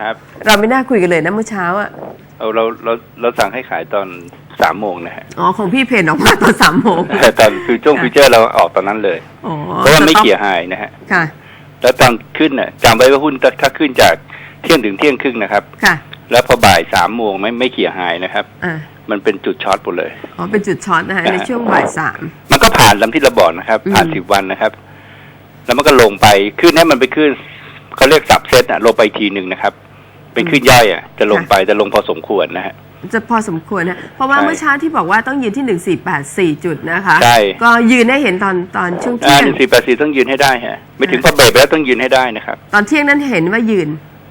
ครับ เราไม่น่าคุยกันเลยนะเมื่อเช้าอะเอาเราเราเราสั่งให้ขายตอนสามโมงนะฮะอ๋อของพี่เพนออกมาตอนสามโมงแต่ตอนฟิวจ้งค่ะฟิวเจอร์เราออกตอนนั้นเลยอ๋อเพราะว่าไม่จะต้องเกี่ยร์ไฮนะฮะค่ะ แล้วตอนขึ้นน่ะจำไว้ว่าหุ้นถ้าถ้าขึ้นจากเที่ยงถึงเที่ยงครึ่งนะครับ ค่ะ แล้วพอบ่ายสามโมงไม่ไม่เกี่ยร์ไฮนะครับอ่ามันเป็นจุดช็อตหมดเลยอ๋อเป็นจุดช็อตนะคะอ่าในช่วงบ่ายสามมันก็ผ่านลำที่เราบอกนะครับ ผ่านอืมสิบวันนะครับ แล้วมันก็ลงไปขึ้นนี้มันไปขึ้นเขาเรียกสับเซตอะลงไปอีกทีหนึ่งนะครับ เป็นขึ้นย่อยอะจะลงไปแต่ลงพอสมควรนะฮะจะพอสมควรนะ เพราะว่าใช่เมื่อเช้าที่บอกว่าต้องยืนที่หนึ่งสี่แปดสี่จุดนะคะ ใช่ ก็ยืนให้เห็นตอนตอนช่วงอ่าเที่ยงหนึ่งสี่แปดสี่ต้องยืนให้ได้ฮะ ไม่ถึงพอเบรกไปแล้วต้องยืนให้ได้นะครับ ตอนเที่ยงนั้นเห็นว่ายืน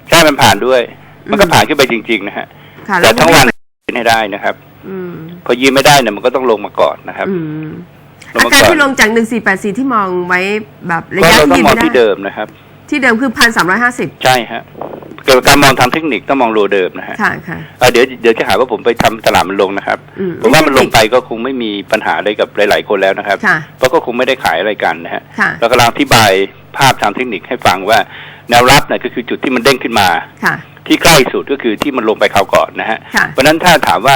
ใช่ มันผ่านด้วย มันก็อืมผ่านขึ้นไปจริง ๆ นะฮะค่ะแต่ทั้งวันยืนให้ได้นะครับ อืมพอยืนไม่ได้เนี่ยมันก็ต้องลงมาก่อนนะครับอืมลงอามาการก่อนที่ลงจากหนึ่งสี่แปดสี่ที่มองไว้แบบระก็ยะเราต้องยืนมองไม่ได้ที่เดิมนะครับ ที่เดิมคือพันสามร้อยห้าสิบใช่ฮะเกี่ยวกับการมองทางเทคนิคต้องมองโลเดิมนะฮะค่ะค่ะเอ่อเดี๋ยวเดี๋ยวจะหาว่าผมไปทำตลาดมันลงนะครับ อืมผมว่ามันลงเทคนิคไปก็คงไม่มีปัญหาอะไรกับหลาย ๆ คนแล้วนะครับ ค่ะ เพราะก็คงไม่ได้ขายอะไรกันนะฮะค่ะ เรากำลังอธิบายภาพทางเทคนิคให้ฟังว่าแนวรับเนี่ยก็คือจุดที่มันเด้งขึ้นมา ค่ะ ที่ใกล้สุดก็คือที่มันลงไปคราวก่อนนะฮะ ค่ะ เพราะฉะนั้นถ้าถามว่า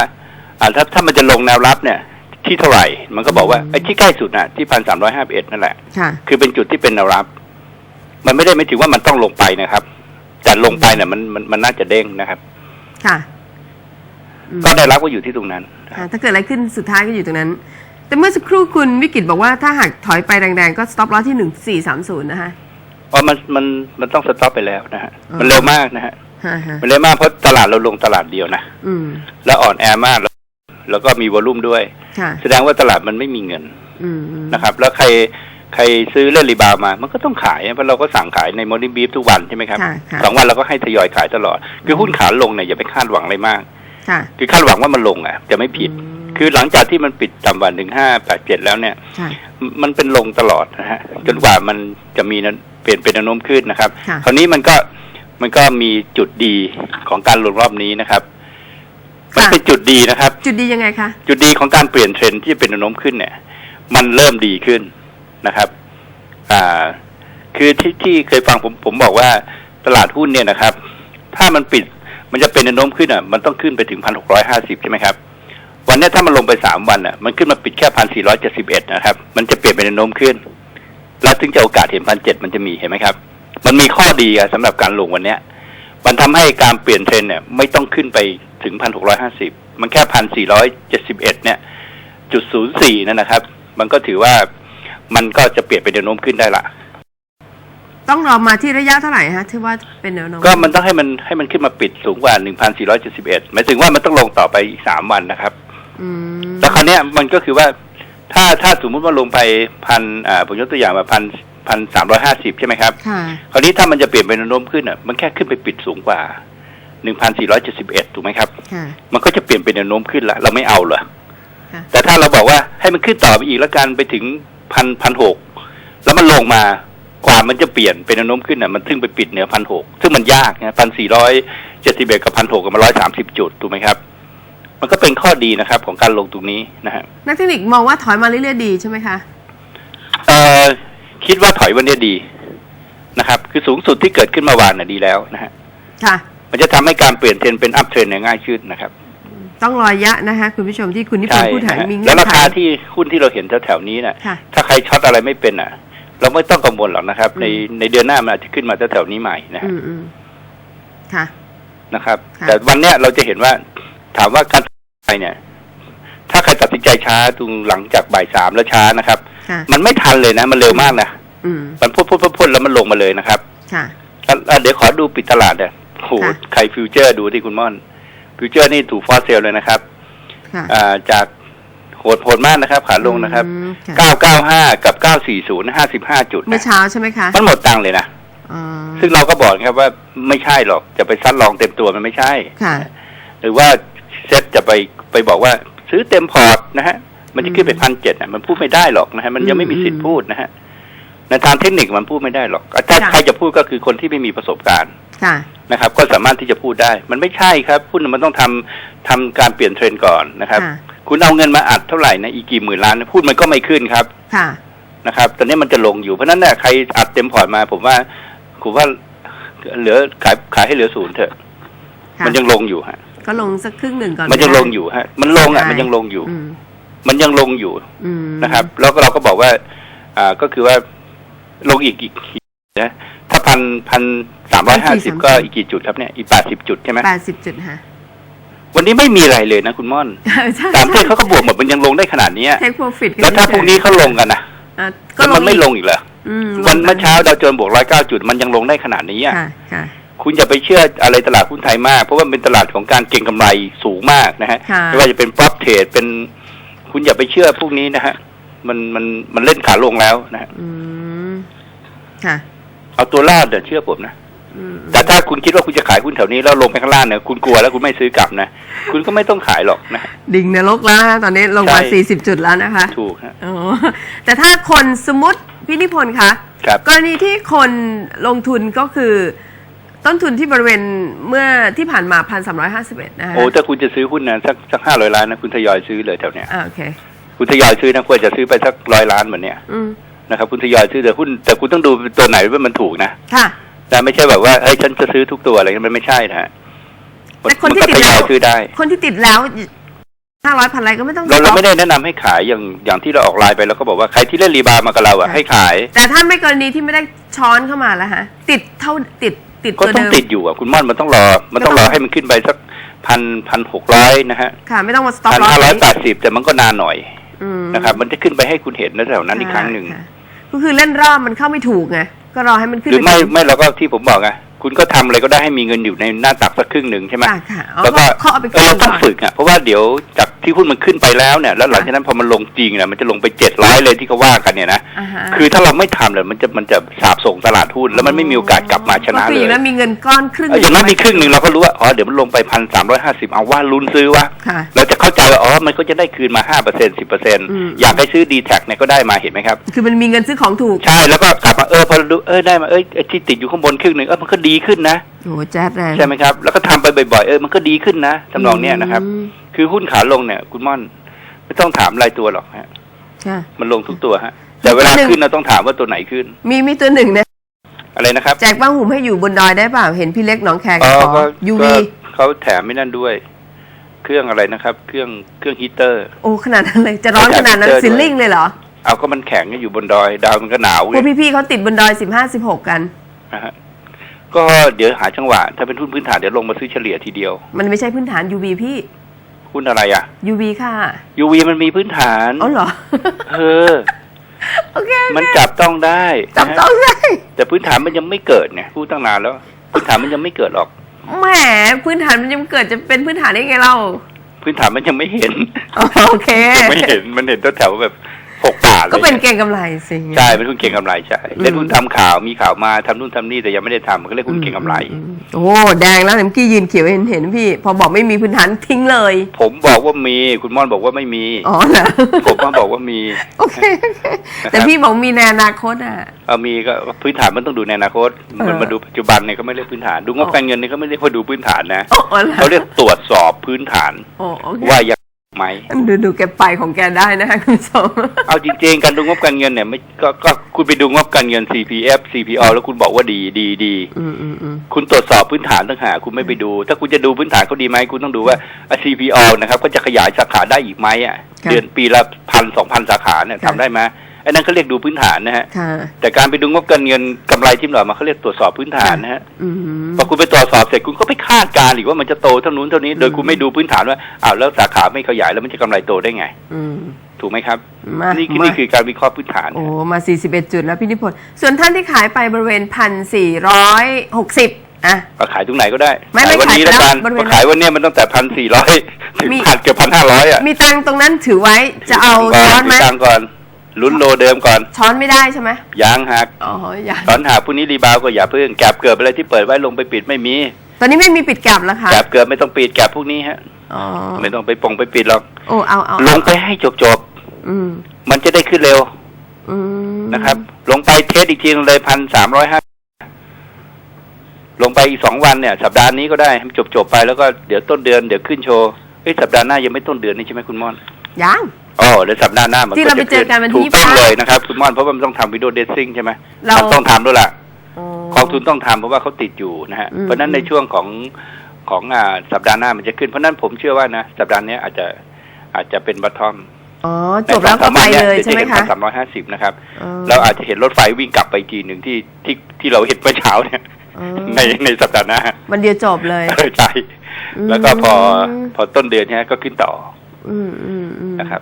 อ่าถ้าถ้ามันจะลงแนวรับเนี่ยที่เท่าไหร่ มันก็บอกว่าอืมไอ้ที่ใกล้สุดน่ะที่พันสามร้อยห้าเอ็ดนั่นแหละ ค่ะ คือเป็นจุดที่เป็นแนวรับ มันไม่ได้ไม่ถึงว่ามันต้องลงไปนะครับ แต่ลงไปเนี่ยมันมันมันน่าจะเด้งนะครับ ค่ะอืมก็ได้รับก็อยู่ที่ตรงนั้นค่ะถ้าเกิดอะไรขึ้นสุดท้ายก็อยู่ตรงนั้น แต่เมื่อสักครู่คุณวิกิตบอกว่าถ้าหากถอยไปแรงๆ ก็ stop loss ที่หนึ่งสี่สามศูนย์นะคะเพราะมันมันมันต้องสต็อปไปแล้วนะฮะอ๋อมันเร็วมากนะฮะฮะฮะ มันเร็วมากเพราะตลาดเราลงตลาดเดียวนะอืมแล้วอ่อนแอมากแล้วแล้วก็มีวอลุ่มด้วยค่ะแสดงว่าตลาดมันไม่มีเงินอืมอืมนะครับ แล้วใคร ใครซื้อเล่นรีบาวด์มา มันก็ต้องขายเพราะเราก็สั่งขายในมอร์นิ่งบีฟทุกวันใช่ไหมครับค่ะค่ะสองวันเราก็ให้ทยอยขายตลอด คือหุ้นขาลงเนี่ยอย่าไปคาดหวังอะไรมากค่ะคือคาดหวังว่ามันลงอะ จะไม่ผิดอืมคือหลังจากที่มันปิดต่ำกว่าหนึ่งห้าแปดเจ็ดแล้วเนี่ยค่ะมันเป็นลงตลอดนะฮะจนกว่ามันจะมีนั้นเปลี่ยนเป็นแนวโน้มขึ้นนะครับค่ะคราวนี้มันก็มันก็มีจุดดีของการลงรอบนี้นะครับมันเป็นจุดดีนะครับ จุดดียังไงคะ จุดดีของการเปลี่ยนเทรนด์ที่เป็นแนวโน้มขึ้นเนี่ย มันเริ่มดีขึ้น นะครับ อ่า คือที่ที่เคยฟังผมผมบอกว่าตลาดหุ้นเนี่ยนะครับ ถ้ามันปิดมันจะเป็นแนวโน้มขึ้นอะ มันต้องขึ้นไปถึงพันหกร้อยห้าสิบใช่ไหมครับ วันนี้ถ้ามันลงไปสามวันอะ มันขึ้นมาปิดแค่พันสี่ร้อยเจ็ดสิบเอ็ดนะครับ มันจะเปลี่ยนเป็นแนวโน้มขึ้น แล้วถึงจะโอกาสเห็นพันเจ็ดมันจะมีเห็นไหมครับ มันมีข้อดีอะสำหรับการลงวันเนี้ย มันทำให้การเปลี่ยนเทรนเนี่ยไม่ต้องขึ้นไปถึงพันหกร้อยห้าสิบมันแค่พันสี่ร้อยเจ็ดสิบเอ็ดเนี่ยจุดศูนย์สี่นั่นนะครับ มันก็ถือว่า มันก็จะเปลี่ยนเป็นแนวโน้มขึ้นได้ละ ต้องรอมาที่ระยะเท่าไหร่ฮะที่ว่าเป็นแนวโน้มก็มันต้องให้มันให้มันขึ้นมาปิดสูงกว่าหนึ่งพันสี่ร้อยเจ็ดสิบเอ็ดหมายถึงว่ามันต้องลงต่อไปอีกสามวันนะครับ อืมแล้วคราวเนี้ยมันก็คือว่าถ้าถ้าสมมุติว่าลงไปพันอ่าผมยกตัวอย่างมาพันพันสามร้อยห้าสิบใช่ไหมครับ ค่ะ คราวนี้ถ้ามันจะเปลี่ยนเป็นแนวโน้มขึ้นอะมันแค่ขึ้นไปปิดสูงกว่าหนึ่งพันสี่ร้อยเจ็ดสิบเอ็ดถูกไหมครับ ค่ะ มันก็จะเปลี่ยนเป็นแนวโน้มขึ้นละเราไม่เอาเหรอค่ะ แต่ถ้าเราบอกว่าให้มันขึ้นต่อไปอีกแล้วกันไปถึง พันพันหกแล้วมันลงมากว่ามันจะเปลี่ยนเป็นแนวโน้มขึ้นอะมันซึ่งไปปิดเหนือพันหกซึ่งมันยากนะพันสี่ร้อยเจ็ดสิบเอ็ดกับพันหกกับมันร้อยสามสิบจุดถูกไหมครับ มันก็เป็นข้อดีนะครับ ของการลงตรงนี้นะฮะนักเทคนิคมองว่าถอยมาเรื่อยๆดีใช่ไหมคะเอ่อคิดว่าถอยวันนี้ดีนะครับ คือสูงสุดที่เกิดขึ้นเมื่อวานน่ะดีแล้วนะฮะค่ะ มันจะทำให้การเปลี่ยนเทรนด์เป็นอัพเทรนด์เนี่ยง่ายขึ้นนะครับ ต้องรอระยะนะคะคุณผู้ชมที่คุณนิพนใช่ธ์พูดถึงนะฮะมีเงื่แล้อวนราไขคาที่หุ้นที่เราเห็นแถวๆนี้น่ะค่ะ ถ้าใครช็อตอะไรไม่เป็นอะ เราไม่ต้องกังวลหรอกนะครับ ในในเดือนหน้ามันอาจจะขึ้นมาแถวๆนี้ใหม่นะฮะอืมอืมค่ะนะครับค่ะแต่วันเนี้ยเราจะเห็นว่า ถามว่าการตัดสินใจเนี่ย ถ้าใครตัดสินใจช้าตรงหลังจากบ่ายสามแล้วช้านะครับค่ะมันไม่ทันเลยนะ มันเร็วมากนะอืมมันพุ่นพุ่นพุ่นพุ่นแล้วมันลงมาเลยนะครับ ค่ะแล้วแล้วเดี๋ยวขอดูปิดตลาดเนี่ยโอ้โหค่ะใครฟิวเจอร์ดูที่คุณม่อน ฟิวเจอร์นี่ถูกฟอสเซลเลยนะครับค่ะอ่าจากโหดโหดมากนะครับ ขาลงนะครับอืมค่ะเก้าเก้าห้ากับเก้าสี่ศูนย์ห้าสิบห้าจุด เมื่อนะเช้าใช่ไหมคะ มันหมดตังค์เลยนะอ๋อซึ่งเราก็บอกครับว่าไม่ใช่หรอกจะไปซัดลองเต็มตัวมันไม่ใช่ค่ะหรือว่าเซ็ตจะไปไปบอกว่าซื้อเต็มพอร์ตนะฮะ มันจะขึ้นไปอืมพันเจ็ดนะมันพูดไม่ได้หรอกนะฮะ มันยังไม่มีสิทธิ์อืมพูดนะฮะในทางเทคนิคมันพูดไม่ได้หรอก ถ้าค่ะใครจะพูดก็คือคนที่ไม่มีประสบการณ์ ค่ะนะครับ ก็สามารถที่จะพูดได้ มันไม่ใช่ครับหุ้นมันต้องทำทำการเปลี่ยนเทรนด์ก่อนนะครับค่ะคุณเอาเงินมาอัดเท่าไหร่นะอีกกี่หมื่นล้านพูดมันก็ไม่ขึ้นครับค่ะนะครับ ตอนนี้มันจะลงอยู่เพราะฉะนั้นเนี่ยใครอัดเต็มพอร์ตมา ผมว่าผมว่าเหลือขายขายให้เหลือศูนย์เถอะค่ะมันยังลงอยู่ฮะ ก็ลงสักครึ่งหนึ่งก่อน มันยังก็ลได้งอยู่ฮะ มันลงอะใช่มันยังลงอยู่อืมมันยังลงอยู่อืมนะครับ แล้วก็เราก็บอกว่า อ่าก็คือว่าลงอีกอีกนะถ้า พันพันสามร้อยห้าสิบก็อีกกี่จุดครับเนี่ยอีกแปดสิบจุดใช่ไหมแปดสิบจุดฮะวันนี้ไม่มีอะไรเลยนะคุณม่อนใช่ตามเทศเขาก็บวกหมดมันยังลงได้ขนาดเนี้ยเทคโปรฟิตแล้วถ้าพรุ่งนี้เขาลงกันนะก็แล้วลมังนไม่อีกลงอีกเหรออืมวันลงเมื่อเช้าดาวโจนส์บวกร้อยเก้าจุดมันยังลงได้ขนาดนี้อะค่ะค่ะคุณอย่าไปเชื่ออะไรตลาดหุ้นไทยมาก เพราะว่ามันเป็นตลาดของการเก็งกำไรสูงมากนะฮะค่ะไม่ว่าจะเป็น prop trade เป็น คุณอย่าไปเชื่อพวกนี้นะฮะมันมันมันเล่นขาลงแล้วนะฮะอืมค่ะ เอาตัวลาดเดี๋ยวเชื่อผมนะอืมแต่ถ้าคุณคิดว่าคุณจะขายหุ้นแถวนี้แล้วลงไปข้างล่างเนี่ยคุณกลัวแล้วคุณไม่ซื้อกลับนะ คุณก็ไม่ต้องขายหรอกนะ ดิ่งนรกแล้วนะตอนนี้ลงมาใช่สี่สิบจุดแล้วนะคะ ถูกฮะอ๋อแต่ถ้าคนสมมติพี่นิพนธ์คะครับกรณีที่คนลงทุนก็คือ ต้นทุนที่บริเวณเมื่อที่ผ่านมาพันสามร้อยห้าสิบเอ็ดนะคะโอ้ถ้าคุณจะซื้อหุ้นนะสักสักห้าร้อยล้านนะคุณทยอยซื้อเลยแถวเนี้ยอ่าโอเค คุณทยอยซื้อนะควรจะซื้อไปสักร้อยล้านเหมือนเนี้ยอืม นะครับคุณทยอยซื้อแต่หุ้นแต่คุณต้องดูตัวไหนว่ามันถูกนะค่ะแต่ไม่ใช่แบบว่าเฮ้ยฉันจะซื้อทุกตัวอะไรเงี้ยมันไม่ใช่นะฮะแต่คนที่มัก็ติดทยแล้อยวซื้อได้ คนที่ติดแล้วห้าร้อยพันอะไรก็ไม่ต้องเราเรา stop ไม่ได้แนะนำให้ขายอย่างอย่างที่เราออกไลน์ไปเราก็บอกว่าใครที่เล่นรีบาวมากับเราอะค่ะให้ขาย แต่ถ้าไม่กรณีที่ไม่ได้ช้อนเข้ามาแล้วฮะ ติดเท่าติดติดก็ตัวต้องเดิมติดอยู่อะคุณม่อนมันต้องรอ มันต้องไม่รต้อองให้มันขึ้นไปสักพันพันหกร้อยนะฮะค่ะไม่ต้องมา stop พัน loss ห้าร้อยไว้แปดสิบแต่มันก็นานหน่อยอืมนะครับมันจะขึ้นไปให้คุณเห็นในแถวนั้นอีกครั้งหนึ่งะ ก็คือเล่นรอบมันเข้าไม่ถูกไงก็รอให้มันขึ้นหรือไม่ปถึงไม่เราก็ที่ผมบอกไงคุณก็ทำอะไรก็ได้ให้มีเงินอยู่ในหน้าตักสักครึ่งหนึ่งใช่ไหมค่ะค่ะอ๋อแล้วก็เขาเอาไปเออเราต้องก่อนฝึกอะเพราะว่าเดี๋ยวจาก ที่หุ้นมันขึ้นไปแล้วเนี่ยแล้วหลังจากนั้นพอมันลงจริงเนี่ยมันจะลงไปเจ็ดร้อยเลยที่เขาว่ากันเนี่ยนะอ่าฮะคือถ้าเราไม่ทำเลยมันจะมันจะสาบส่งตลาดหุ้นแล้วมันไม่มีโอกาสกลับมาชนะก็คือเลอยย่างนั้นมีเงินก้อนครึ่งเอออย่างนั้นมีครึ่งหนึ่งเราก็รู้ว่าอ๋อเดี๋ยวมันลงไปพันสามร้อยห้าสิบเอาว่าลุ้นซื้อวะค่ะเราจะเข้าใจว่าอ๋อมันก็จะได้คืนมาห้าเปอร์เซ็นสิบเปอร์เซ็นอืมอยากให้ซื้อดีแท็เนี่ยก็ได้มาเห็นไหมครับ คือมันมีเงินซื้อของถูกใช่แล้วก็กลับมาเออพอเราดูเออได้มาเอ้ยไอ้ที่ติดอยู่ข้างบนครึ่งหนึ่งเออมันก็ดีขึ้นนะโอ้แจ๊ดแรงใช่ไหมครับแล้วก็ทำไปบ่อยๆเออมันก็ดีขึ้นนะทำนองเนี้ยนะครับอืม คือหุ้นขาลงเนี่ย คุณม่อน ไม่ต้องถามรายตัวหรอกฮะค่ะมันลงทุกตัวฮะ แต่เวลาหนึ่งขึ้นเราต้องถามว่าตัวไหนขึ้น มีมีตัวหนึ่งนะอะไรนะครับแจกบ้างหุ่มให้อยู่บนดอยได้เปล่าเห็นพี่เล็กหนองแคอ๋อขอก็ยูก็วีเขาแถมไม่นั่นด้วย เครื่องอะไรนะครับ เครื่องเครื่องฮีเตอร์ โอ้ขนาดนั้นเลยจะร้อนขนาดนั้นแจกซิลลิ่งเลยเหรอเอาก็มันแข็งอยู่บนดอย ดาวมันก็หนาวพไงวกพี่ๆเขาติดบนดอยสิบห้าสิบหกกันนะฮะก็เดี๋ยวหาจังหวะ ถ้าเป็นหุ้นพื้นฐานเดี๋ยวลงมาซื้อเฉลี่ยทีเดียว มันไม่ใช่พื้นฐาน UV พี่ หุ้นอะไรอะ UV ค่ะ UV มันมีพื้นฐานอ๋อเหรอเออโอเคโอเคมันจับต้องได้จับนะฮะต้องได้ แต่พื้นฐานมันยังไม่เกิดเนี่ยพูดตั้งนานแล้ว พื้นฐานมันยังไม่เกิดหรอกแหมพื้นฐานมันยังเกิดจะเป็นพื้นฐานได้ไงเรา พื้นฐานมันยังไม่เห็นอ๋อโอเคยังไม่เห็นมันเห็นตัวแถวแบบ หกบาทเลยก็เป็นเก่งกำไรสิใช่เป็นหุ้นเก่งกำไรใช่เล่นหุ้นทำข่าวมีข่าวมาทำนู่นทำนี่แต่ยังไม่ได้ทำมันก็เรียกหุ้นเก่งกำไรอืมโอ้แดงแล้วเมื่อกี้ยืนเขียวเห็นเห็นพี่ พอบอกไม่มีพื้นฐานทิ้งเลย ผมบอกว่ามีคุณม่อนบอกว่าไม่มีอ๋อเหรอผมมาบอกว่ามีโอเคโอเคแต่พี่บอกมีในอนาคตอะเอามีก็พื้นฐานมันต้องดูในอนาคตเออมันมาดูปัจจุบันเนี่ยก็ไม่เรียกพื้นฐาน ดูงบการเงินเนี่ยก็ไม่เรียกว่าดูพื้นฐานนะอ๋อเหรอเขาเรียกตรวจสอบพื้นฐานโอ้โอเคว่ายัง ไหมดูดูแกไปของแกได้นะคะคุณผู้ชมเอาจริงๆการดูงบการเงินเนี่ยไม่ก็ก็คุณไปดูงบการเงิน CPF CPO แล้วคุณบอกว่าดีดีดีอืมอืมอืมคุณตรวจสอบพื้นฐานต่างหากคุณไม่ไปดู ถ้าคุณจะดูพื้นฐานเขาดีไหมคุณต้องดูว่าอะ CPO นะครับก็จะขยายสาขาได้อีกไหมอะเดือนปีละพันสองพันสาขาเนี่ยทำได้ไหม ไอ้นั่นเขาเรียกดูพื้นฐานนะฮะค่ะแต่การไปดูงบการเงินกำไรที่หน่อยมาเขาเรียกตรวจสอบพื้นฐานนะฮะอืมพอคุณไปตรวจสอบเสร็จคุณก็ไปคาดการณ์อีกว่ามันจะโตเท่านู้นเท่านี้ โดยคุณไม่ดูพื้นฐานว่าอ้าวแล้วสาขาไม่ขยายแล้วมันจะกำไรโตได้ไงอืมถูกไหมครับมานี่คือมานี่คือการวิเคราะห์พื้นฐาน โอ้ มา 41 จุดแล้วพี่นิพนธ์ส่วนท่านที่ขายไปบริเวณพันสี่ร้อยหกสิบอะก็ขายตรงไหนก็ได้ไม่ไม่ขายวันนี้แล้วกันขายไปแล้วบริเวณก็ขายวันเนี้ยมันตั้งแต่พันสี่ร้อยถึงมีพันเกือบพันห้าร้อยอะมีตังค์ตรงนั้นถือไว้จะเอาก่ช้อนไหมตังค์ก่อน ลุ้นโลเดิมก่อน ช้อนไม่ได้ใช่ไหมยางหักอ๋ออย่าตอนหาพรุ่งนี้รีบาวก็อย่าเพิ่งแกบเกือบอะไรที่เปิดไว้ลงไปปิดไม่มี ตอนนี้ไม่มีปิดกลับแล้วค่ะแกบเกือบไม่ต้องปิดแกบพวกนี้ฮะอ๋อไม่ต้องไปปงไปปิดหรอกโอ้เอาเอาลงไปให้จบจบอืมๆมันจะได้ขึ้นเร็วอืมนะครับ ลงไปเทสอีกทีนึงเลยพันสามร้อยห้าลงไปอีกสองวันเนี่ย สัปดาห์นี้ก็ได้ให้มันจบจบๆไปแล้วก็เดี๋ยวต้นเดือนเดี๋ยวขึ้นโชว์เฮ้ยสัปดาห์หน้ายังไม่ต้นเดือนนี่ใช่ไหมคุณม่อนยัง อ๋อเดี๋ยวสัปดาห์หน้ามันที่เราไปเจอกันวันที่ถูกต้อง25เลยนะครับคุณม่อนเพราะว่ามันต้องทำวิดีโอเดซซิ่งใช่ไหมเรามันต้องทำด้วยล่ะอ๋อกองทุนต้องทำเพราะว่าเขาติดอยู่นะฮะ อืม เพราะฉะนั้นในช่วงของของอ่าสัปดาห์หน้ามันจะขึ้น เพราะฉะนั้นผมเชื่อว่านะสัปดาห์นี้อาจจะอาจจะเป็นบัตทอมอ๋อจบแล้วก็ไปเลยใช่ไหมคะสามร้อยห้าสิบนะครับ อ๋อเราอาจจะเห็นรถไฟวิ่งกลับไปอีกทีหนึ่งที่ที่ที่เราเห็นเมื่อเช้าเนี่ย อ๋อในในสัปดาห์หน้าวันเดียวจบเลยเออใช่อืมแล้วก็พอพอต้นเดือนเนี้ยก็ขึ้นต่ออืมอืมอืมนะครับ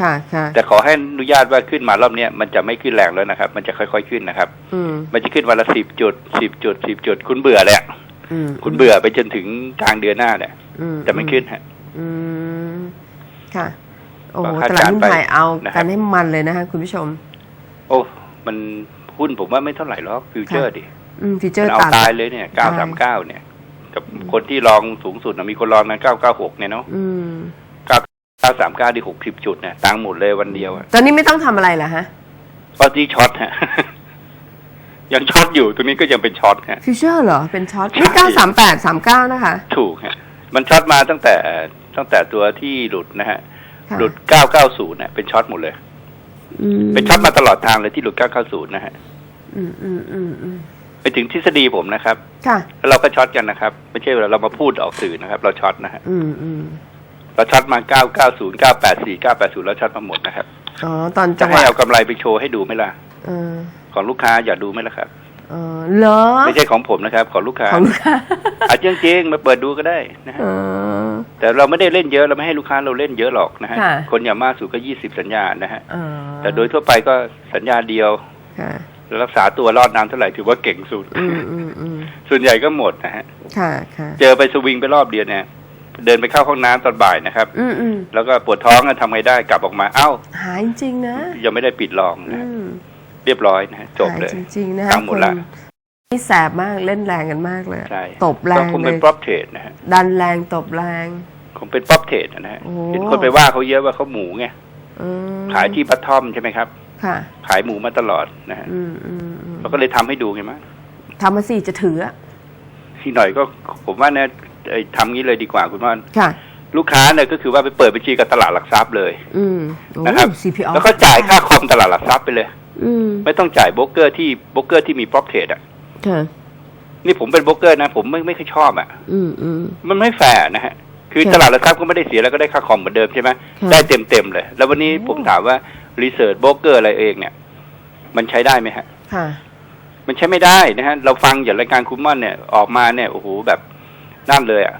ค่ะค่ะแต่ขอให้อนุญาตว่าขึ้นมารอบเนี้ยมันจะไม่ขึ้นแรงแล้วนะครับ มันจะค่อยๆขึ้นนะครับ อืมมันจะขึ้นวันละสิบจุดสิบจุดสิบจุด คุณเบื่อเลยอะอืมคุณเบื่อไปจนถึงกลางเดือนหน้าเนี่ยอืมจะไม่ขึ้นฮะ อืมค่ะ โอ้โหก็คาดตลาดการณ์หุ้นไปไทยเอานะครับกันให้มันเลยนะคะคุณผู้ชม โอ้มันหุ้นผมว่าไม่เท่าไหร่หรอกฟิวเจอร์ดิอืมฟีเจอมันร์เอาต่าง ตายเลยเนี่ยเก้าสามเก้าเนี่ย กับคนที่รองสูงสุดนะมีคนรองนะเก้าเก้าหกเนี่ยเนาะ อืมเก้าเก้าสามเก้าที่หกสิบจุดเนี่ยตังค์หมดเลยวันเดียวอะตอนนี้ไม่ต้องทำอะไรเหรอฮะเพราะที่ช็อตฮะ ยังช็อตอยู่ตัวนี้ก็ยังเป็นช็อตฮะ ฟิวเจอร์เหรอ เป็นช็อตใช่นี่เก้าสามแปดสามเก้านะคะถูกฮะ มันช็อตมาตั้งแต่ตั้งแต่ตัวที่หลุดนะฮะ ค่ะหลุดเก้าเก้าศูนย์เนี่ยเป็นช็อตหมดเลย อืมเป็นช็อตมาตลอดทางเลยที่หลุดเก้าเก้าศูนย์นะฮะอืมอืมอืมอืมไปถึงทฤษฎีผมนะครับ ค่ะ แล้วเราก็ช็อตกันนะครับ ไม่ใช่เวลาเรามาพูดออกสื่อนะครับ เราช็อตนะฮะ อืมอืม เราช็อตมาเก้าเก้าศูนย์เก้าแปดสี่เก้าแปดศูนย์แล้วช็อตมาหมดนะครับอ๋อตอนจะจังหให้วะเอากำไรไปโชว์ให้ดูไหมล่ะ เออของลูกค้าอยากดูไหมล่ะครับ เออเหรอไม่ใช่ของผมนะครับ ของลูกค้าของลูกค้าอาจจะจริงๆมาเปิดดูก็ได้นะฮะ เออ แต่เราไม่ได้เล่นเยอะเราไม่ให้ลูกค้าเราเล่นเยอะหรอกนะฮะค่ะ คนอย่างมากสุดก็ยี่สิบสัญญานะฮะเออแต่โดยทั่วไปก็สัญญาเดียว ค่ะแล้วรักษาตัวรอดน้ำเท่าไหร่ถือว่าเก่งสุด อืมอืมอืมส่วนใหญ่ก็หมดนะฮะค่ะค่ะเจอไปสวิงไปรอบเดียวเนี่ย เดินไปเข้าห้องน้ำตอนบ่ายนะครับ อืมอืมแล้วก็ปวดท้องก็ทำไงได้กลับออกมาเอ้า หายจริงๆนะ ยังไม่ได้ปิดลองนะอืฮะมเรียบร้อยนะฮะจบเลย หายจริงๆนะตัคะงค์หมคดนละนี่แสบมากเล่นแรงกันมากเลย ใช่ตบแรก็งคงเลเป็นยป๊อปเทรดนะฮะดันแรงตบแรง คงเป็นป๊อปเทรดนะฮะโอ้ เห็นคนไปว่าเขาเยอะว่าเขาหมูไงอืมขายที่ปัททอมใช่ไหมครับ ค่ะ ขายหมูมาตลอดนะฮะอืมอืมอืมเราก็เลยทำให้ดูไงมั้งทำมาสิจะถืออะ ทีหน่อยก็ผมว่าเนี่ยเอ่อ ทำงี้เลยดีกว่าคุณว่าค่ะ ลูกค้าเนี่ยก็คือว่าไปเปิดบัญชีกับตลาดหลักทรัพย์เลย อืมโอ้นะครับ CPO แล้วก็จ่ายค่าคอมตลาดหลักทรัพย์ไปเลย อืมไม่ต้องจ่ายโบรกเกอร์ที่โบรกเกอร์ที่มี prop trade อะค่ะนี่ผมเป็นโบรกเกอร์นะ ผมไม่ไม่ค่อยชอบอะ อืมอืมมันไม่แฟร์นะฮะคือค่ะตลาดหลักทรัพย์ก็ไม่ได้เสียแล้วก็ได้ค่าคอมเหมือนเดิมใช่ไหมค่ะได้เต็มเต็มๆเลย แล้ววันนี้โอ้ผมถามว่ารีเสิร์ชโบรกเกอร์อะไรเองเนี่ย มันใช้ได้ไหมฮะค่ะมันใช้ไม่ได้นะฮะ เราฟังอย่างรายการคุณม่อนเนี่ยออกมาเนี่ยโอ้โหแบบ นั่นเลยอะ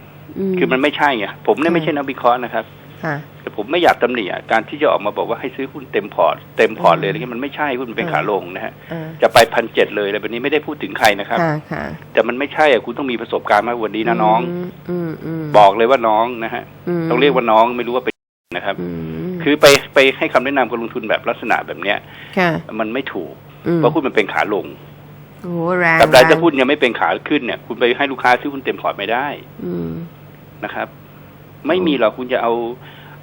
คือมันไม่ใช่ไงผมเนี่ยค่ะไม่ใช่นักวิเคราะห์นะครับค่ะแต่ผมไม่อยากตำหนิอะการที่จะออกมาบอกว่าให้ซื้อหุ้นเต็มพอร์ตเต็มพอร์ตเลยอะไรเงี้ยมันไม่ใช่หุ้นมันเป็นเออขาลงนะฮะเออจะไปพันเจ็ดเลยอะไรแบบนี้ไม่ได้พูดถึงใครนะครับค่ะค่ะแต่มันไม่ใช่อะคุณต้องมีประสบการณ์มากกว่านี้นะน้องมอืมอืมบอกเลยว่าน้องนะฮะมต้องเรียกว่าน้องไม่รู้ว่าเป็นนะครับอืมคือไปไปให้คำแนะนำการลงทุนแบบลักษณะแบบเนี้ยค่ะมันไม่ถูกอืมเพราะหุ้นมันเป็นขาลงโอ้โหแรง กับใดแรงจะหุ้นยังไม่เป็นขาขึ้นเนี่ย คุณไปให้ลูกค้าซื้อหุ้นเต็มพอร์ตไม่ได้อืมนะครับ ไม่มีหรอกคุณจะเอา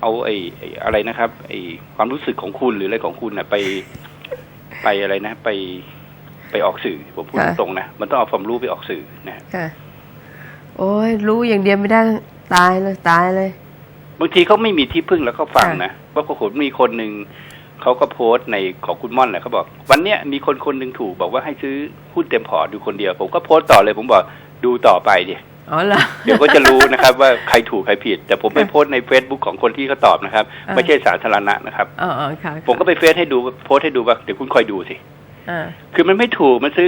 เอาไอ้ไอ้อะไรนะครับ ไอ้ความรู้สึกของคุณหรืออะไรของคุณน่ะไป ไปอะไรนะ ไปไปออกสื่อผมพูดตรงๆนะมันต้องเอาความรู้ไปออกสื่อนะค่ะโอ้ยรู้อย่างเดียวไม่ได้ตายเลยตายเลย บางทีเขาไม่มีที่พึ่งแล้วก็ฟังค่ะนะว่าปรากฏมีคนหนึ่ง เขาก็โพสต์ในของคุณม่อนแหละเขาบอก วันเนี้ยมีคนคนหนึ่งถูกบอกว่าให้ซื้อหุ้นเต็มพอร์ตดูคนเดียว ผมก็โพสต์ต่อเลยผมบอกดูต่อไปดิอ๋อเหรอเดี๋ยวก็จะรู้นะครับว่าใครถูกใครผิด แต่ผมไปโพสต์ใน Facebook ของคนที่เขาตอบนะครับอ่าไม่ใช่สาธารณะนะครับอ๋ออ๋อค่ะผมก็ไปเฟซให้ดูโพสต์ให้ดูว่าเดี๋ยวคุณคอยดูสิอ่าคือมันไม่ถูกมันซื้อ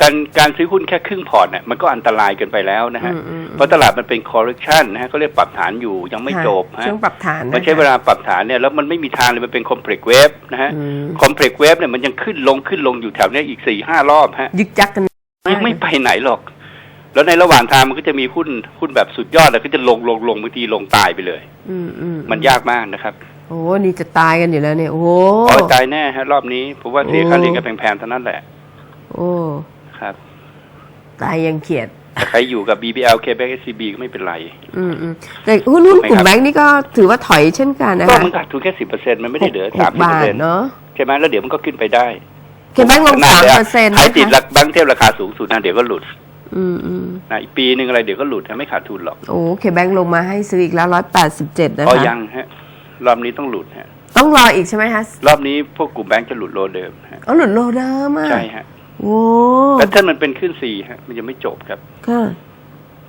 การการซื้อหุ้นแค่ครึ่งพอร์ตเนี่ยมันก็อันตรายเกินไปแล้วนะฮะอืมอืมเพราะตลาดมันเป็น correction นะฮะเขาเรียกปรับฐานอยู่ยังไม่ค่ะจบฮะช่วงปรับฐานมันใช้เวลาปรับฐานเนี่ยแล้วมันไม่มีทางเลยมันเป็น complex wave นะฮะอืม complex wave เนี่ยมันยังขึ้นลงขึ้นลงอยู่แถวเนี้ยอีกสี่ห้ารอบฮะยึกยักกันยังไม่ไปไหนหรอก แล้วในระหว่างทางมันก็จะมีหุ้นหุ้นแบบสุดยอดแล้วก็จะลงลงลงบางทีลงตายไปเลย อืมอืมมันยากมากนะครับโอ้นี่จะตายกันอยู่แล้วเนี่ยโอ้โหพอตายแน่ฮะรอบนี้ผมว่าเสียค่าเรียนกันแพงๆเท่านั้นแหละ โอ้ ครับตายยังเขียดแต่ใครอยู่กับ BBL KBank SCB ก็ไม่เป็นไร อืมอืมแต่หุ้นหุ้นถูกไหมกลุ่ครัมบแบงค์นี่ก็ถือว่าถอยเช่นกันนะก็คะมันขาดทุนแค่สิบเปอร์เซ็นต์มันไม่ได้เหลือหสามกสิบบาเปอร์ทเซ็นต์เนาะใช่ไหมแล้วเดี๋ยวมันก็ขึ้นไปได้เคแบงค์ลงขสามดเปอร์เซ็นต์ใครนะติดคะรักแบงค์เทียบราคาสูงสุดนะเดี๋ยวก็หลุด อืมอืมนะอีกปีหนึ่งอะไรเดี๋ยวก็หลุดนะไม่ขาดทุนหรอกโอ้เคแบงค์ลงมาให้ซื้ออีกแล้วร้อยแปดสิบเจ็ดนะพอคะยังฮะรอบนี้ต้องหลุดฮะต้องรออีกใช่ไหมคะรอบนี้พวกกลุ่มแบงค์จะหลุดโลเดิมฮะเอาหลุดโลเดิมอะใช่ฮะ โหโอ้แพทเทิร์นมันเป็นขึ้นสี่ฮะ มันยังไม่จบครับค่ะ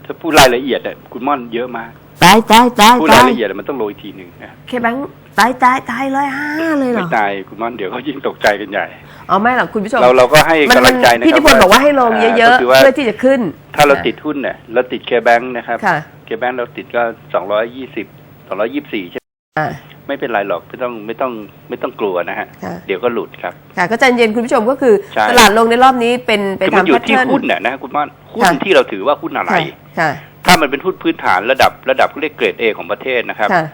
ถ้าพูดรายละเอียดอะคุณม่อนเยอะมากตายตายตายพูดตารายยละเอียดอะมันต้องโรยอีกทีหนึ่งนะเคแบงค์ตายตายตายเลยห้าเลยเหรไม่อตายคุณม่อนเดี๋ยวเขายิ่งตกใจกันใหญ่ อ๋อไม่หรอกคุณผู้ชมเราเราก็ให้มันกำลังใจนะคพี่รันิพนธ์บอกว่าให้ลงเยอะก็คืๆว่าเพื่อที่จะขึ้น ถ้าเราติดหุ้นเนี่ยเราติดเคแบงค์นะครับค่ะ เคแบงค์เราติดก็สองร้อยยี่สิบสองร้อยี่สี่ใช่ไหม อ่า ไม่เป็นไรหรอกไม่ต้องไม่ต้องไม่ต้องกลัวนะฮะ ค่ะ เดี๋ยวก็หลุดครับ ค่ะก็ใจเย็นคุณผู้ชมก็คือใช่ ตลาดลงในรอบนี้เป็นเป็นคือมันทำอยู่แพทที่เทิร์น หุ้นน่ะนะคุณม่อนหุ้นค่ะ ที่เราถือว่าหุ้นอะไร ค่ะค่ะถ้ามันเป็นหุ้นพื้นฐานระดับระดับเรียกเกรดเอของประเทศนะครับ ค่ะ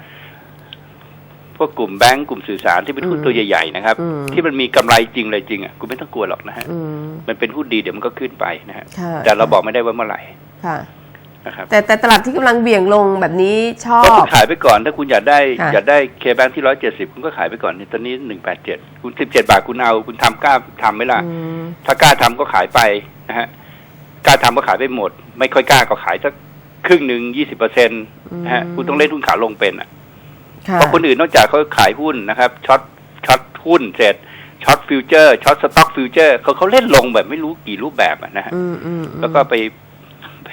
พวกกลุ่มแบงก์กลุ่มสื่อสารที่เป็นหุ้นอืมตัวใหญ่ๆนะครับ อืม ที่มันมีกำไรจริงเลยจริงอะคุณไม่ต้องกลัวหรอกนะฮะอืมมันเป็นหุ้นดีเดี๋ยวมันก็ขึ้นไปนะฮะค่ะแต่เราบอกไม่ได้ว่าเมื่อไหร่ ค่ะ นะครับแต่แต่ตลาดที่กำลังเบี่ยงลงแบบนี้ชอก็บคุณขายไปก่อน ถ้าคุณอยากได้ค่ะ อยากได้เคแบงค์ที่ร้อยเจ็ดสิบคุณก็ขายไปก่อนนี่ตอนนี้หนึ่งแปดเจ็ดคุณสิบเจ็ดบาทคุณเอา คุณทำกล้าทำไหมล่ะ อืมถ้ากล้าทำก็ขายไปนะฮะกล้าทำก็ขายไปหมด ไม่ค่อยกล้าก็ขายสักครึ่งหนึ่งยี่สิบเปอร์เซ็นต์นะฮะคุณต้องเล่นหุ้นขาลงเป็นอะ ค่ะ เพราะคนอื่นนอกจากเขาขายหุ้นนะครับช็อตช็อตหุ้นเสร็จช็อตฟิวเจอร์ช็อตสต็อกฟิวเจอร์เขาเขาเล่นลงแบบไม่รู้กี่รูปแบบอะนะฮะอืมอืมอืมแล้วก็ไปไป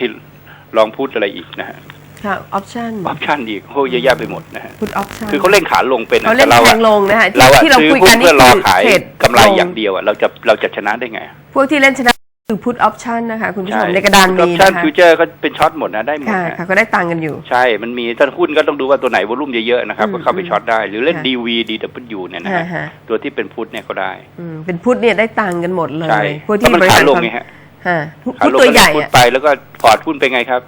ลองพูดอะไรอีกนะฮะค่ะออปชั่นออปชั่นอีกโอ้เยอะแยะไปหมดนะฮะพุทออปชั่นคือเขาเล่นขาลงเป็นอะเขาเล่นแต่เราแทอะงลงนะคะเราอะที่เราซื้อคุยหุ้กันนนี่เพื่อรอคือขายเทรดกำไรลอย่างเดียวอะเราจะเราจะชนะได้ไง พวกที่เล่นชนะคือพุทออปชั่นนะคะคุณผู้ชมในกระดานอมีอปชั่นนะคะฟิวเจอร์ก็เป็นช็อตหมดนะได้หมดค่ะนะค่ะก็ได้ตังค์กันอยู่ ใช่ มันมีถ้าหุ้นก็ต้องดูว่าตัวไหนวอลุ่มเยอะๆนะครับอืมก็เข้าไปช็อตได้หรือเล่นค่ะดีวีดีดับเบิลยูเนี่ยนะฮะฮะฮะตัวที่เป็นพุทธเนี่ยก็ได้อืมเป็นพุทเนี่ยได้ตังค์กันหมดเลใช่ยพวกเพที่ราะมันบริขาหารลงความไงฮะ ฮะขาพุทลงตัวก็ใหญ่พุทอะไปแล้วก็พอร์ตหุ้นเป็นไงครับ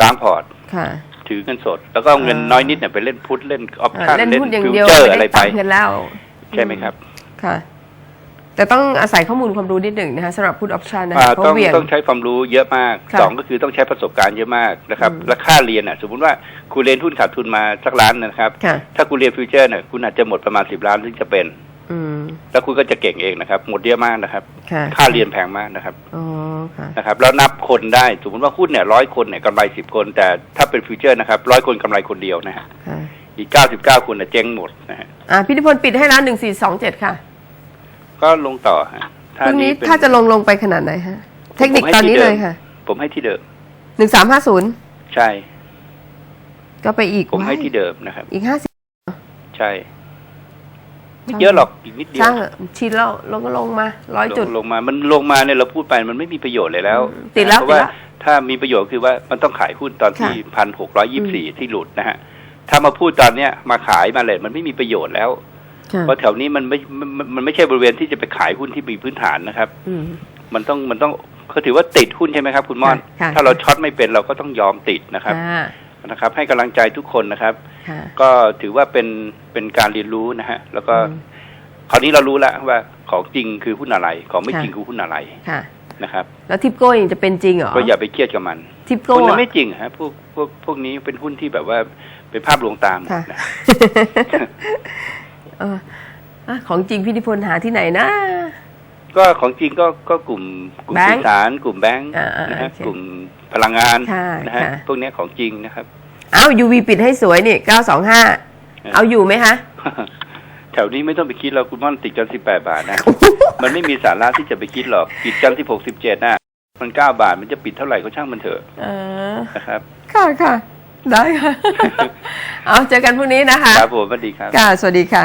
ล้างพอร์ตค่ะถือเงินสด แล้วก็เอาเงินอ่าน้อยนิดเนี่ยไปเล่นพุทเล่นออปอ่าชั่นเล่นเล่นหุ้นอย่างฟิวเดียวเจอร์ไม่อะไรได้ไปตังค์กันแล้วใช่ไหมครับ ค่ะ แต่ต้องอาศัยข้อมูลความรู้นิดหนึ่งนะคะสำหรับพุทออปชั่นนะอ่าคะเพต้องราะเหวี่ยงต้องใช้ความรู้เยอะมากค่ะสองก็คือต้องใช้ประสบการณ์เยอะมากนะครับอืมและค่าเรียนอะ สมมติว่าคุณเรียนหุ้นขาดทุนมาสักล้านนะครับค่ะถ้าคุณเรียนฟิวเจอร์เนี่ยคุณอาจจะหมดประมาณสิบล้านถึงจะเป็นอืม แล้วคุณก็จะเก่งเองนะครับ หมดเยอะมากนะครับ ค่ะค่าเรียนแพงมากนะครับอ๋อค่ะนะครับ แล้วนับคนได้ สมมติว่าหุ้นเนี่ยร้อยคนเนี่ยกำไรสิบคน แต่ถ้าเป็นฟิวเจอร์นะครับร้อยคนกำไรคนเดียวนะฮะค่ะอีกเก้าสิบเก้าคนน่ะเจ๊งหมดนะฮะอ่าพิธิพลปิดให้แล้วหนึ่งสี่สองเจ็ดค่ะ ก็ลงต่อฮะพรุ่งนี้เป็ถ้าจะลงลงไปขนาดไหนฮะ เทคนิคผมให้ตอนนี้ที่เลดิมยค่ะ ผมให้ที่เดิมหนึ่งสามห้าศูนย์ใช่ ก็ไปอีกผมให้ว้ายที่เดิมนะครับ อีกห้าสิบใช่ ไม่เยอะหรอกอีกนิดเดียวช่างอะชินแล้วลงก็ลงมาร้อยจุดลงลงมา มันลงมาเนี่ยเราพูดไปมันไม่มีประโยชน์เลยแล้วอืมติดแล้วเพราะว่าติดแล้วถ้ามีประโยชน์คือว่ามันต้องขายหุ้นตอนที่ค่ะพันหกร้อยยี่สิบสี่ที่หลุดนะฮะถ้ามาพูดตอนเนี้ยมาขายมาเลยมันไม่มีประโยชน์แล้วค่ะเพราะแถวนี้มันไม่มันมันมันไม่ใช่บริเวณที่จะไปขายหุ้นที่มีพื้นฐานนะครับอืมมันต้องมันต้องเขาถือว่าติดหุ้นใช่ไหมครับ คุณม่อนค่ะถ้าเราช็อตไม่เป็นเราก็ต้องยอมติดนะครับค่ะนะครับ ให้กำลังใจทุกคนนะครับค่ะ ก็ถือว่าเป็นเป็นการเรียนรู้นะฮะ แล้วก็อืมคราวนี้เรารู้แล้วว่าของจริงคือหุ้นอะไร ของไม่ค่ะจริงคือหุ้นอะไรค่ะนะครับ แล้วทิปโก้ยังจะเป็นจริงเหรอก็อย่าไปเครียดกับมัน ทิปพโก้วกนั้นอะไม่จริงฮะพวกพวกพวกนี้เป็นหุ้นที่แบบว่าเป็นภาพลวงตามค่ะนะเอออะของจริงพิธิพลหาที่ไหนนะก็ของจริงก็ก็กลุ่มกลุ่มแบงค์สื่อสาร กลุ่มแบงค์อ่าอ่านะฮะโอเคกลุ่มพลังงานค่ะนะฮะค่ะพวกเนี้ยของจริงนะครับ อ้าวยูวีปิดให้สวยนี่เก้าสองห้าเอาอยู่ไหมคะ แถวนี้ไม่ต้องไปคิดเราคุณม่อนติดกันสิบแปดบาทนะ มันไม่มีสาระที่จะไปคิดหรอกปิดกันที่หกสิบเจ็ดน่ะ มันเก้าบาทมันจะปิดเท่าไหร่ก็ช่างมันเถอะเออนะครับ ค่ะค่ะ ได้ค่ะ เอาเจอกันพรุ่งนี้นะคะ ครับผมสวัสดีครับ ค่ะ สวัสดีค่ะ